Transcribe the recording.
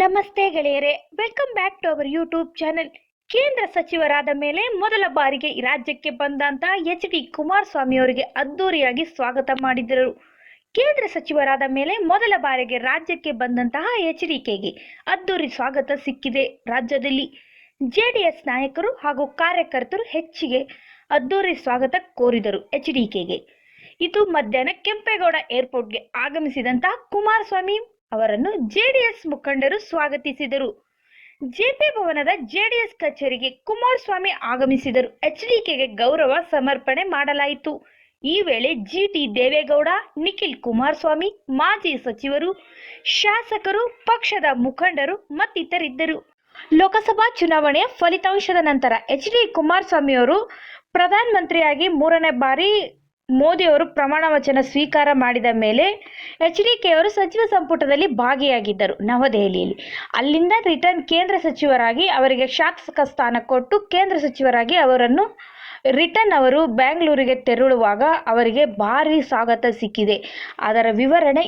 ನಮಸ್ತೆ ಗೆಳೆಯರೆ welcome back to our YouTube channel ಕೇಂದ್ರ ಸಚಿವರಾದ ಮೇಲೆ ಮೊದಲ ಬಾರಿಗೆ ರಾಜ್ಯಕ್ಕೆ ಬಂದಂತ ಎಚ್ ಡಿ ಕುಮಾರಸ್ವಾಮಿ ಅವರಿಗೆ ಅದ್ದೂರಿಯಾಗಿ ಸ್ವಾಗತ ಮಾಡಿದರು. ಕೇಂದ್ರ ಸಚಿವರಾದ ಮೇಲೆ ಮೊದಲ ಬಾರಿಗೆ ರಾಜ್ಯಕ್ಕೆ ಬಂದಂತಹ ಎಚ್ ಡಿ ಕೆಗೆ ಅದ್ದೂರಿ ಸ್ವಾಗತ ಸಿಕ್ಕಿದೆ ರಾಜ್ಯದಲ್ಲಿ. ಜೆಡಿಎಸ್ ನಾಯಕರು ಹಾಗೂ ಕಾರ್ಯಕರ್ತರು ಹೆಚ್ಚಿಗೆ ಅದ್ದೂರಿ ಸ್ವಾಗತ ಕೋರಿದರು ಎಚ್ ಡಿ ಕೆಗೆ ಇದು ಮಧ್ಯಾಹ್ನ ಕೆಂಪೇಗೌಡ ಏರ್ಪೋರ್ಟ್ಗೆ ಆಗಮಿಸಿದಂತಹ ಕುಮಾರಸ್ವಾಮಿ ಅವರನ್ನು ಜೆಡಿಎಸ್ ಮುಖಂಡರು ಸ್ವಾಗತಿಸಿದರು. ಜೆಪಿ ಭವನದ ಜೆಡಿಎಸ್ ಕಚೇರಿಗೆ ಕುಮಾರಸ್ವಾಮಿ ಆಗಮಿಸಿದರು. ಎಚ್ಡಿಕೆಗೆ ಗೌರವ ಸಮರ್ಪಣೆ ಮಾಡಲಾಯಿತು. ಈ ವೇಳೆ ಜಿಟಿ ದೇವೇಗೌಡ, ನಿಖಿಲ್ ಕುಮಾರಸ್ವಾಮಿ, ಮಾಜಿ ಸಚಿವರು, ಶಾಸಕರು, ಪಕ್ಷದ ಮುಖಂಡರು ಮತ್ತಿತರಿದ್ದರು. ಲೋಕಸಭಾ ಚುನಾವಣೆಯ ಫಲಿತಾಂಶದ ನಂತರ ಎಚ್ ಡಿ ಕುಮಾರಸ್ವಾಮಿ ಅವರು ಪ್ರಧಾನಮಂತ್ರಿಯಾಗಿ ಮೂರನೇ ಬಾರಿ ಮೋದಿ ಅವರು ಪ್ರಮಾಣ ವಚನ ಸ್ವೀಕಾರ ಮಾಡಿದ ಮೇಲೆ ಎಚ್ ಡಿ ಕೆ ಅವರು ಸಚಿವ ಸಂಪುಟದಲ್ಲಿ ಭಾಗಿಯಾಗಿದ್ದರು ನವದೆಹಲಿಯಲ್ಲಿ. ಅಲ್ಲಿಂದ ರಿಟರ್ನ್ ಕೇಂದ್ರ ಸಚಿವರಾಗಿ ಅವರಿಗೆ ಶಾಸಕ ಸ್ಥಾನ ಕೊಟ್ಟು ಕೇಂದ್ರ ಸಚಿವರಾಗಿ ಅವರನ್ನು ರಿಟರ್ನ್ ಅವರು ಬ್ಯಾಂಗ್ಳೂರಿಗೆ ತೆರಳುವಾಗ ಅವರಿಗೆ ಭಾರೀ ಸ್ವಾಗತ ಸಿಕ್ಕಿದೆ. ಅದರ ವಿವರಣೆ